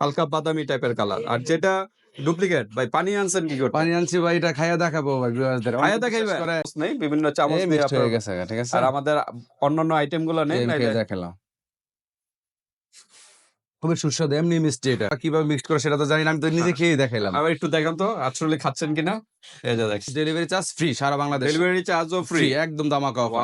হালকা বাদামি টাইপের কালার আর যেটা ডুপ্লিকেট ভাই পানি আনছেন কি করে পানি আনছি ভাই এটা খাইয়া দেখাবো ভাই ভিউয়ারদের খাইয়া দেখাইবে? নেই বিভিন্ন চামচ দিয়ে হয়ে গেছে ঠিক আছে? আর আমাদের অন্যান্য আইটেমগুলো নেই দেখালাম। খুবই সুস্বাদু এমনি মিষ্টি এটা। কীভাবে মিক্সড করে সেটা তো জানি না আমি তো নিজে খেয়ে দেখাইলাম। আবার একটু দেখান তো আসলে খাচ্ছেন কিনা? এই যে দেখছি ডেলিভারি চার্জ ফ্রি সারা বাংলাদেশ। ডেলিভারি চার্জও ফ্রি একদম দামাকা অফার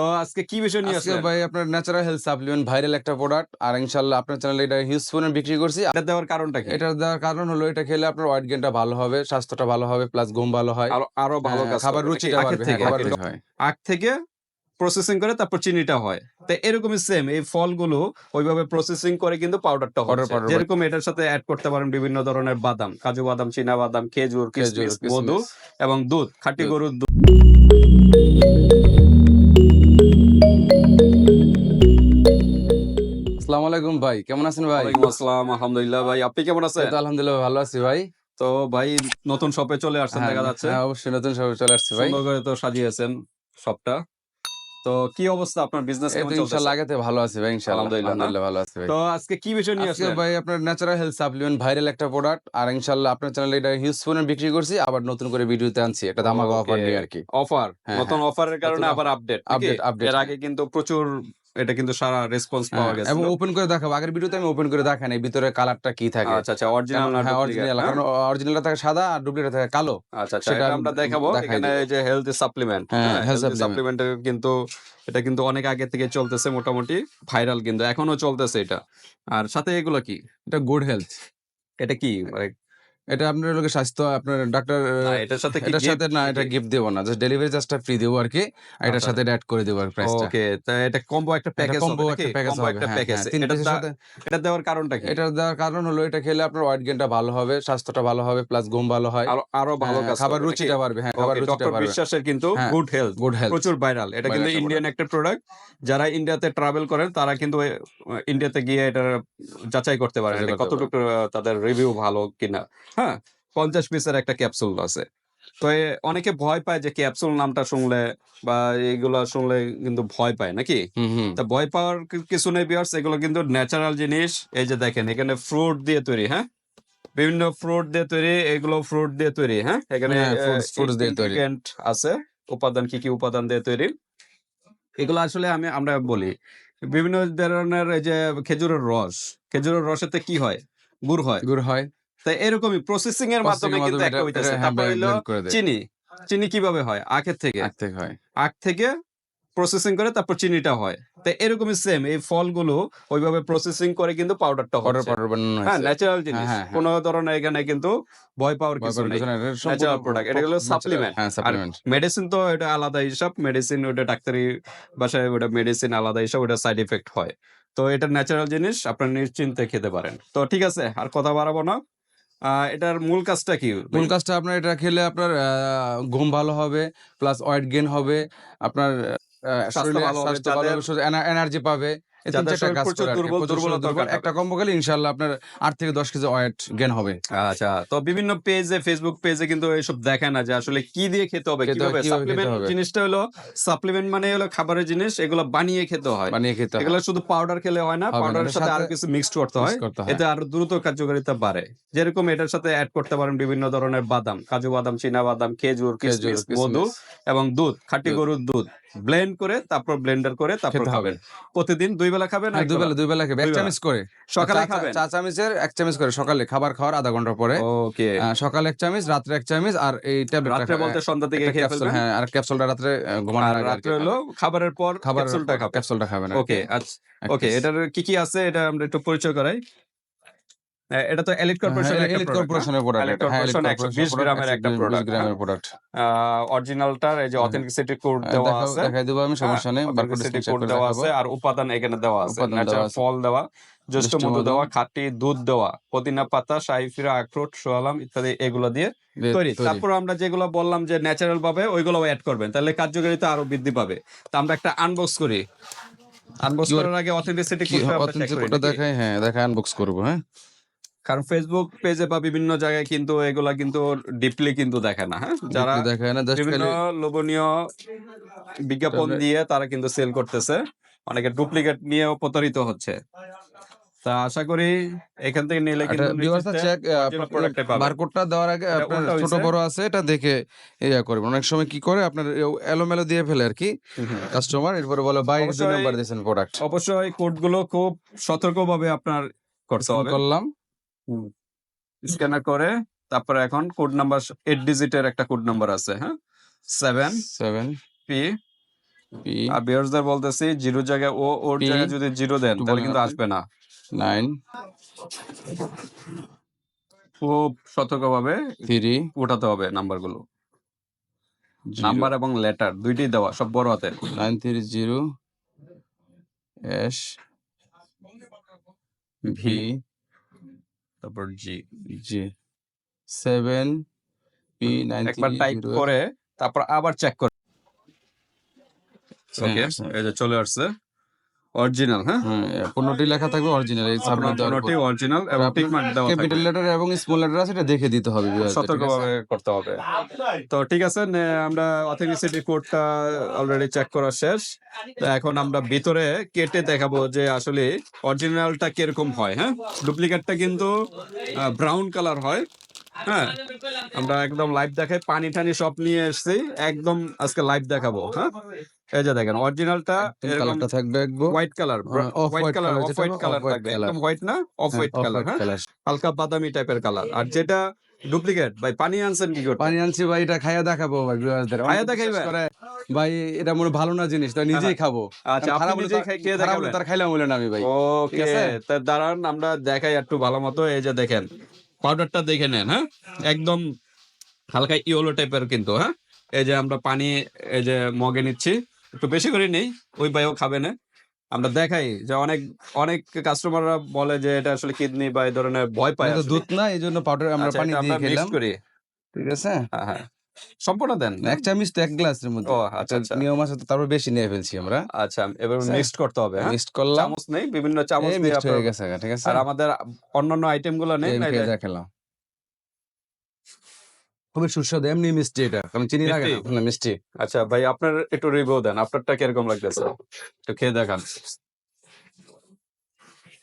তো আজকে কি বিষয় নিয়ে আসলে ভাই আপনার ন্যাচারাল হেলথ সাপ্লিমেন্ট ভাইরাল একটা প্রোডাক্ট আর ইনশাআল্লাহ আপনার চ্যানেলে এটা হিউজ পরিমাণ বিক্রি করছি। এটা দেওয়ার কারণটা কি? এটা দেওয়ার কারণ হলো এটা খেলে আপনার ওয়েট গেইনটা ভালো হবে স্বাস্থ্যটা ভালো হবে প্লাস ঘুম ভালো হয়। আরও আরও ভালো হ্যাঁ, খাবার। রুচিটা বাড়বে থেকে, হ্যাঁ, খাবার রুচি হয়। আখ থেকে প্রসেসিং করে তারপর চিনিটা হয়। তো এরকমই সেম এই ফলগুলো ওইভাবে প্রসেসিং করে কিন্তু পাউডারটা powder, যেরকম এটার সাথে অ্যাড করতে পারেন বিভিন্ন ধরনের বাদাম কাজু বাদাম চীনা বাদাম খেজুর কিশমিশ মধু এবং দুধ খাঁটি গরুর দুধ। আসসালামু আলাইকুম ভাই কেমন আছেন ভাই? আসসালাম আলহামদুলিল্লাহ ভাই। আপনি কেমন আছেন? আলহামদুলিল্লাহ ভালো আছি ভাই। তো ভাই নতুন শপে চলে আসছেন হ্যাঁ, দেখা যাচ্ছে। হ্যাঁ অবশ্যই নতুন সব চলে আসছে ভাই। সুন্দর করে তো সাজিয়েছেন শপটা তো কি অবস্থা আপনার বিজনেস কেমন চলছে ইনশাআল্লাহ আগাতে ভালো আছি ভাই ইনশাআল্লাহ আলহামদুলিল্লাহ আলহামদুলিল্লাহ ভালো আছি ভাই। তো আজকে কি বিষয় নিয়ে আসছেন ভাই আপনার ন্যাচারাল হেলথ সাপ্লিমেন্ট ভাইরাল একটা প্রোডাক্ট আর ইনশাআল্লাহ আপনার চ্যানেলে এটা হিউজ পরিমাণ বিক্রি করছি আবার নতুন করে ভিডিওতে আনছি। একটা ধামাকা অফার নিয়ে আর কি। অফার হ্যাঁ, নতুন অফারের কারণে আবার আপডেট আপডেট আপডেট এর হ্যাঁ। আগে কিন্তু প্রচুর এটা কিন্তু সারা রেসপন্স পাওয়া হ্যাঁ, গেছে। এবং ওপেন করে দেখাবো। আগের ভিডিওতে আমি ওপেন করে দেখাই নাই ভিতরে কালারটা কি থাকে। আচ্ছা আচ্ছা অরিজিনাল না অরিজিনাল? কারণ অরিজিনালটা থাকে সাদা আর ডুপ্লিকেট থাকে কালো। আচ্ছা আচ্ছা সেটা আমরা দেখাবো। এখানে এই যে হেলথ সাপ্লিমেন্ট হেলথ। সাপ্লিমেন্টের কিন্তু এটা কিন্তু অনেক আগে থেকে চলতেছে মোটামুটি ভাইরাল কিন্তু এখনও চলতেছে এটা। আর সাথে এগুলো কি? এটা গুড হেলথ এটা কি? মানে এটা আপনার লোকের স্বাস্থ্য আপনার ডাক্তার এটার সাথে এটার সাথে না এটা গিফট দেবো না জাস্ট ডেলিভারি চার্জটা ফ্রি দেবো আর কি এটার আচ্ছা। সাথে অ্যাড করে দেবো আর প্রাইসটা ওকে এটা কম্বো একটা প্যাকেজ কম্বো একটা প্যাকেজ হবে একটা হ্যাঁ, প্যাকেজ হ্যাঁ, তিন এটা সাথে এটা দেওয়ার কারণটা কি? এটা দেওয়ার কারণ হলো এটা খেলে আপনার ওয়েট গেইনটা ভালো হবে স্বাস্থ্যটা ভালো হবে প্লাস ঘুম ভালো হয়। আরও আরও ভালো হ্যাঁ, কাজ খাবার রুচিটা বাড়বে হ্যাঁ খাবার রুচিটা বাড়বে। বিশ্বাসের কিন্তু হ্যাঁ, গুড হেলথ গুড হেলথ প্রচুর ভাইরাল এটা কিন্তু ইন্ডিয়ান একটা প্রোডাক্ট যারা ইন্ডিয়াতে ট্রাভেল করেন তারা কিন্তু ইন্ডিয়াতে গিয়ে এটা যাচাই করতে পারেন কতটুকু তাদের রিভিউ ভালো কিনা। হ্যাঁ পঞ্চাশ পিসের একটা ক্যাপসুল আছে। তো অনেকে ভয় পায় যে ক্যাপসুল নামটা শুনলে বা এইগুলো শুনলে কিন্তু ভয় পায় নাকি? তা ভয় পাওয়ার কিছু নেই বিয়ার্স এগুলো কিন্তু ন্যাচারাল জিনিস। এই যে দেখেন এখানে ফ্রুট দিয়ে তৈরি হ্যাঁ? বিভিন্ন ফ্রুট দিয়ে তৈরি এগুলো ফ্রুট দিয়ে তৈরি হ্যাঁ? এখানে হ্যাঁ, fruits- fruits দিয়ে তৈরি। আছে। উপাদান কি কি উপাদান দিয়ে তৈরি? এগুলো আসলে আমি আমরা বলি বিভিন্ন ধরনের এই যে খেজুরের রস খেজুরের রসেতে কি হয়? গুড় হয়। গুড হয়। তাই এরকমই প্রসেসিং এর মাধ্যমে কিন্তু একটা হইতেছে। হ্যাঁ, তারপর হইল চিনি। চিনি কীভাবে হয়? আখের থেকে। আখ থেকে হয়। আখ থেকে প্রসেসিং করে তারপর চিনিটা হয়। তো এরকমই সেম এই ফলগুলো ওইভাবে প্রসেসিং করে কিন্তু পাউডারটা পাউডার পাউডার বানানো হ্যাঁ ন্যাচারাল জিনিস। হ্যাঁ, হ্যাঁ। কোনো ধরনের এখানে কিন্তু ভয় পাওয়ার কিছু নেই। Natural product, এটা হলো supplement। হ্যাঁ সাপ্লিমেন্ট মেডিসিন তো এটা আলাদা হিসাব। মেডিসিন ওটা ডাক্তারি বাসায় ওটা মেডিসিন আলাদা হিসাব ওটা সাইড ইফেক্ট হয়। তো এটা ন্যাচারাল জিনিস। আপনারা নিশ্চিন্তে খেতে পারেন। তো ঠিক আছে আর কথা বাড়াবো না। এটার মূল কাজটা কি? মূল কাজটা আপনার এটা খেলে আপনার ঘুম ভালো হবে প্লাস ওয়েট গেন হবে আপনার এনার্জি পাবে। একটা কম্বো ইনশাল্লাহ আপনার আট থেকে দশ কেজি ওয়েট গেন হবে। আচ্ছা তো বিভিন্ন পেজে ফেসবুক পেজে কিন্তু দেখায় না যে আসলে কি দিয়ে খেতে হবে কীভাবে কীভাবে সাপ্লিমেন্ট জিনিসটা হলো সাপ্লিমেন্ট মানে হলো খাবারের জিনিস এগুলো বানিয়ে খেতে হয়। বানিয়ে খেতে এগুলো শুধু পাউডার খেলে হয় না পাউডারের সাথে আরও কিছু মিক্সড করতে হয়। এতে আরও দ্রুত কার্যকারিতা বাড়ে। যেরকম এটার সাথে অ্যাড করতে পারেন বিভিন্ন ধরনের বাদাম কাজু বাদাম চীনা বাদাম খেজুর কিশমিশ। মধু এবং দুধ খাঁটি গরুর দুধ। ব্লেন্ড করে তারপর ব্লেন্ডার করে তারপর খাবেন। প্রতিদিন দুই বেলা খাবেন হ্যাঁ, দুই বেলা দুই বেলা খাবে এক চামচ করে। সকালে খাবেন? চা চামচের এক চামচ করে সকালে খাবার খাওয়ার আধা ঘণ্টা পরে। ওকে। সকালে এক চামচ রাত্রে এক চামচ আর এই ট্যাবলেট রাত্রে বলতে সন্ধ্যা থেকে খেয়ে ফেলবেন? হ্যাঁ আর ক্যাপসুলটা রাত্রে ঘুমানোর আগে আর রাত্রে হলো খাবারের পর ক্যাপসুলটা খাবেন। ক্যাপসুলটা খাবেন ওকে আচ্ছা ওকে এটার কি কি আছে? এটা আমরা একটু পরিচয় করাই। এটা তো এলিট কর্পোরেশন হ্যাঁ, এলিট কর্পোরেশনের প্রোডাক্ট Elite Corporation 120 গ্রামের একটা product, গ্রামের হ্যাঁ। প্রোডাক্ট অরিজিনালটার এই যে হ্যাঁ। অথেন্টিসিটি কোড দেওয়া আছে। দেখাই দেবো আমি সমস্যা নেই বারকোড কোড দেওয়া আছে আর উপাদান এখানে দেওয়া আছে। ন্যাচারাল ফল দেওয়া জ্যৈষ্ঠ মধু। দেওয়া খাঁটি দুধ দেওয়া পুদিনা পাতা শাহিফিরা আখরোট সোয়ালাম ইত্যাদি এগুলো দিয়ে তৈরি। তারপর আমরা যেগুলো বললাম যে ন্যাচারাল ভাবে ওইগুলো অ্যাড করবেন। তাহলে কার্যকারিতা আরও বৃদ্ধি পাবে। তো আমরা একটা আনবক্স করি। আনবক্স করার আগে অথেন্টিসিটি কি কোডটা? দেখাই হ্যাঁ দেখাই আনবক্স করব হ্যাঁ। কারণ ফেসবুক পেজে বা বিভিন্ন জায়গায় কিন্তু এগুলা কিন্তু ডিপলি কিন্তু দেখে না হ্যাঁ? যারা দেখে না বিভিন্ন লোভনীয় বিজ্ঞাপন দিয়ে তারা কিন্তু সেল করতেছে অনেকে ডুপ্লিকেট নিয়েও প্রতারিত হচ্ছে। তা আশা করি এখান থেকে নিলে একটা কিন্তু। বারকোডটা দেওয়ার আগে আপনার ছোট বড় আছে এটা দেখে ইয়া করবেন। অনেক সময় কি করে আপনার এলোমেলো দিয়ে ফেলে আর কি। কাস্টমার এরপরে বলে অবশ্যই- নাম্বার দিয়েছেন প্রোডাক্ট অবশ্যই কোডগুলো খুব সতর্কভাবে আপনার করতে হবে। করলাম। স্ক্যানার করে তারপরে এখন কোড নাম্বার এইট ডিজিটের একটা কোড নাম্বার আছে হ্যাঁ? সেভেন সেভেন পি আর বিয়ার্সদের বলতেছি জিরো জায়গায় ও ওর জায়গায় যদি জিরো দেন তাহলে কিন্তু আসবে না। নাইন খুব সতর্কভাবে থ্রি উঠাতে হবে নাম্বারগুলো। নাম্বার এবং লেটার দুইটাই দেওয়া সব বড় হাতে nine three zero S V তারপর G. G. Seven P nine একবার টাইপ করে তারপর আবার চেক করে। ওকে এই যে চলে আসছে। অরিজিনাল হ্যাঁ? পনেরোটি লেখা থাকবে অরিজিনাল এই সাবমিট কোনটি অরিজিনাল এবং টিক মার্ক দেওয়া ক্যাপিটাল লেটার এবং স্মল লেটার আছে এটা দেখে দিতে হবে? সতর্কভাবে করতে হবে। তো ঠিক আছে আমরা অথেন্টিসিটি কোডটা অলরেডি চেক করা শেষ। তো এখন আমরা ভিতরে কেটে দেখাবো যে আসলে অরিজিনালটা কীরকম হয় হ্যাঁ? ডুপ্লিকেটটা কিন্তু ব্রাউন কালার হয়। হ্যাঁ আমরা একদম লাইভ দেখাই পানি টানি সব নিয়ে এসেছি একদম আজকে লাইভ দেখাবো হ্যাঁ? এই যে দেখেন অরিজিনালটা কালারটা থাকবে একদম। White colour white colour off white colour থাকবে একদম হোয়াইট না? অফ হোয়াইট কালার হ্যাঁ? হালকা বাদামি টাইপের কালার আর যেটা ডুপ্লিকেট ভাই পানি আনছেন কি করতে? পানি আনছি ভাই এটা খাইয়া দেখাবো ভাই ভিউয়ারদের খাইয়া দেখাইবে? ভাই এটা মনে হয় ভালো না জিনিস তাই নিজেই খাব। আচ্ছা আপনি নিজেই খাই খেয়ে দেখাবেন। তার খাইলাম বলে না আমি ভাই। ওকে আছে? তা দাঁড়ান আমরা দেখাই একটু ভালো মতো এই যে দেখেন। পাউডারটা দেখে নেন হ্যাঁ? একদম হালকা ইয়েলো টাইপের কিন্তু হ্যাঁ? এই যে আমরা পানি এই যে মগে নিচ্ছি একটু বেশি করে নেই ওই ভাইও খাবে না। আমরা দেখাই যে অনেক অনেক কাস্টমাররা বলে যে এটা আসলে কিডনি বা এই ধরনের ভয় পায়। দুধ না এই জন্য পাউডার আমরা আচ্ছা, পানি দিয়ে খেলাম। ঠিক আছে? হ্যাঁ হ্যাঁ। সম্পূর্ণ দেন এক চামচ তো এক গ্লাসের মধ্যে। ও আচ্ছা আচ্ছা। নিয়ম আছে তো তারপর বেশি নিয়ে ফেলছি আমরা। আচ্ছা এবার। মিক্সড করতে হবে হ্যাঁ? মিক্সড করলাম। চামচ নেই বিভিন্ন চামচ দিয়ে মিক্সড হয়ে গেছে ঠিক আছে? আর আমাদের অন্যান্য আইটেমগুলো নেই না দেখালাম খুবই সুস্বাদু এমনি মিষ্টি এটা কারণ চিনি লাগে না মিষ্টি? আচ্ছা ভাই আপনার একটু রিভিউ দেন আপনারটা কীরকম লাগতেছে? একটু খেয়ে দেখান।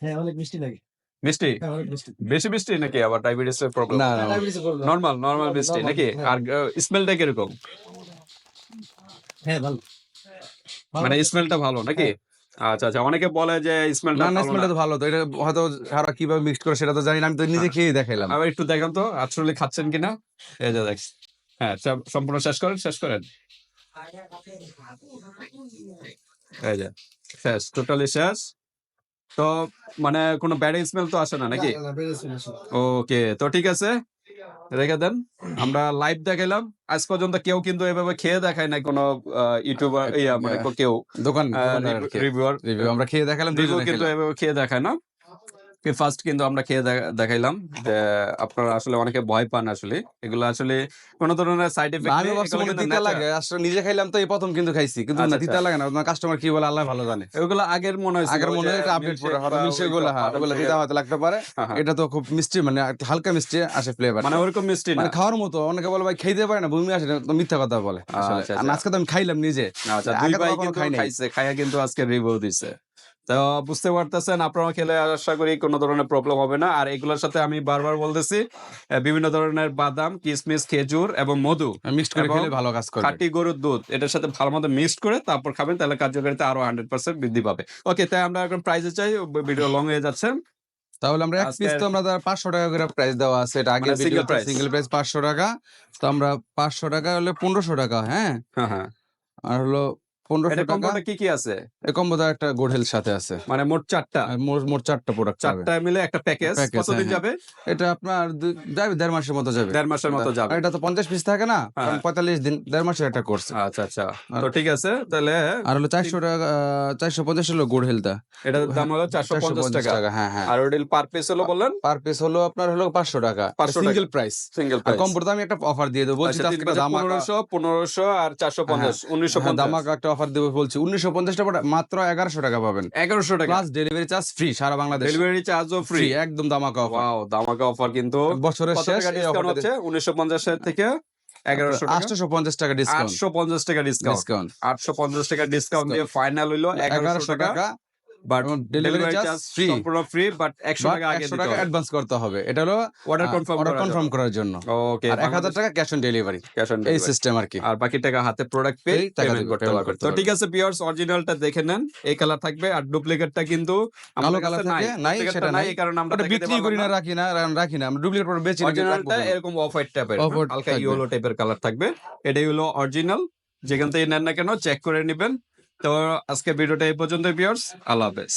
হ্যাঁ অনেক মিষ্টি লাগে। মিষ্টি? হ্যাঁ মিষ্টি। বেশি মিষ্টি নাকি আবার ডায়াবেটিস এর প্রবলেম না না নরমাল নরমাল মিষ্টি নাকি? হ্যাঁ। আর স্মেলটা কীরকম? হ্যাঁ ভালো। মানে স্মেলটা ভালো নাকি? আচ্ছা আচ্ছা অনেকে বলে যে স্মেলটা না স্মেলটা তো ভালো তো এটা হয়তো সারা কীভাবে মিক্সড করে সেটা তো জানি না আমি তো নিজে খেয়ে দেখাইলাম। আবার একটু দেখান তো আসলে খাচ্ছেন কিনা? এই যে দেখ। হ্যাঁ সম্পূর্ণ শেষ করেন শেষ করেন। এই যে শেষ টোটালি শেষ। তো মানে কোনো ব্যাড স্মেল তো আসে না নাকি। ওকে তো ঠিক আছে। রেখে দেন। আমরা লাইভ দেখাইলাম। আজ পর্যন্ত কেউ কিন্তু এভাবে খেয়ে দেখায় নাই কোনো ইউটিউবার ইয়া মানে কেউ। দোকান রিভিউয়ার রিভিউ আমরা খেয়ে দেখালাম কিন্তু এভাবে খেয়ে দেখায় না। ফার্স্ট কিন্তু আমরা খেয়ে দেখাইলাম যে আপনারা আসলে অনেকে ভয় পান আসলে। এগুলো আসলে কোন ধরনের সাইড এফেক্ট হয় তিতা লাগে। আসলে নিজে খাইলাম তো এই প্রথম কিন্তু খাইছি কিন্তু আচ্ছা, না তিতা লাগে না। কাস্টমার কি বলে আল্লাহ ভালো জানে। এগুলো আগের মনে হয় আগের মনে হয় আপডেট করে হ্যাঁ ওগুলো তিতা হয়তো লাগতে পারে। এটা তো খুব মিষ্টি মানে হালকা মিষ্টি আসে ফ্লেভার মানে ওরকম মিষ্টি মানে খাওয়ার মতো অনেকে বলে ভাই খাইতে পারে না বমি আসে তো মিথ্যা কথা বলে আচ্ছা, আচ্ছা। আজকে তো আমি খাইলাম নিজে। আচ্ছা আগে দুই তো কখনো খাই নাই। খাইয়া কিন্তু আজকে রিভিউ দিছে। তো বুঝতে পারতেছেন আপনারা খেলে আশা করি কোনো ধরনের প্রবলেম হবে না। আর এগুলোর সাথে আমি বারবার বলতেছি বিভিন্ন ধরনের বাদাম কিশমিশ খেজুর এবং মধু মিক্সড করে খেলে ভালো কাজ করে খাঁটি গরুর দুধ এটার সাথে ভালো মতো মিক্সড করে তারপর খাবেন তাহলে কার্যকারিতা আরও হান্ড্রেড পার্সেন্ট বৃদ্ধি পাবে। ওকে তাই আমরা এখন প্রাইজে চাই ভিডিও লং হয়ে যাচ্ছে। তাহলে আমরা এক পিস তো আমরা পাঁচশো টাকা করে প্রাইস দেওয়া আছে এটা আগে? সিঙ্গেল প্রাইস পাঁচশো টাকা। তো আমরা পাঁচশো টাকা হলে পনেরোশো টাকা হ্যাঁ? হ্যাঁ হ্যাঁ। আর হলো পনেরোশো টাকা। কি কি আছে? এই কম্বোটা একটা গোডেল সাথে আছে। মানে মোট চারটা? মোট মোট চারটা প্রোডাক্ট চারটা মিলে একটা প্যাকেজ কতদিন হ্যাঁ, যাবে? এটা আপনার যাবে দেড় মাসের মতো যাবে। দেড় মাসের মতো যাবে। এটা তো পঞ্চাশ পিস থাকে না? হ্যাঁ। পঁয়তাল্লিশ দিন দেড় মাসের একটা কোর্স আচ্ছা আচ্ছা। তো ঠিক আছে তাহলে আর হলো চারশো টাকা চারশো পঞ্চাশ হলো গুড হেলথা এটার দাম হলো চারশো পঞ্চাশ টাকা। হ্যাঁ হ্যাঁ। আর ওডিল পার পিস হলো বললেন? পার পিস হলো আপনার হলো পাঁচশো টাকা। 500 সিঙ্গেল প্রাইস সিঙ্গেল আমি একটা অফার দিয়ে দেবো। ধামাকা পনেরোশো পনেরোশো আর চারশো পঞ্চাশ উনিশশো হ্যাঁ, একটা অফার দেবো বলছি। উনিশশো পঞ্চাশ টাকা মাত্র এগারোশো টাকা পাবেন। এগারোশো টাকা। প্লাস ডেলিভারি চার্জ ফ্রি সারা বাংলাদেশ। ডেলিভারি চার্জও ফ্রি একদম দামাকা অফার দামাকা অফার কিন্তু। বছরের শেষ হচ্ছে? উনিশশো পঞ্চাশের থেকে আটশো পঞ্চাশ টাকা ডিসকাউন্ট আটশো পঞ্চাশ টাকা ডিসকাউন্ট ডিসকাউন্ট আটশো পঞ্চাশ টাকা ডিসকাউন্ট দিয়ে ফাইনাল হইল এগারোশো টাকা বাট ডেলিভারি চার্জ ফ্রি সম্পূর্ণ ফ্রি বাট একশো টাকা আগে একশো দিতে টাকা অ্যাডভান্স করতে হবে। এটা হলো অর্ডার কনফার্ম অর্ডার কনফার্ম করার জন্য। ওকে আর এক হাজার টাকা cash on delivery cash on এই সিস্টেম আর কি। আর বাকি টাকা হাতে প্রোডাক্ট পেয়ে টাকা পেমেন্ট করতে পারবেন তো ঠিক আছে পিওরস অরিজিনালটা দেখে নেন। এই কালার থাকবে আর ডুপ্লিকেটটা কিন্তু আমাদের কালার কাছে থাকে, নাই, সেটা নাই। এই কারণে আমরা বিক্রি করি না। রাখি না রাখি না। আমরা ডুপ্লিকেট করে বেচি না, অরিজিনালটা এরকম অফ হোয়াইট টাইপের হালকা ইয়েলো টাইপের কালার থাকবে। এটাই হলো অরিজিনাল যেখান থেকে নেন না কেন চেক করে নেবেন। তো আজকে ভিডিওটা এই পর্যন্ত পিওর্স আল্লাহ হাফেজ।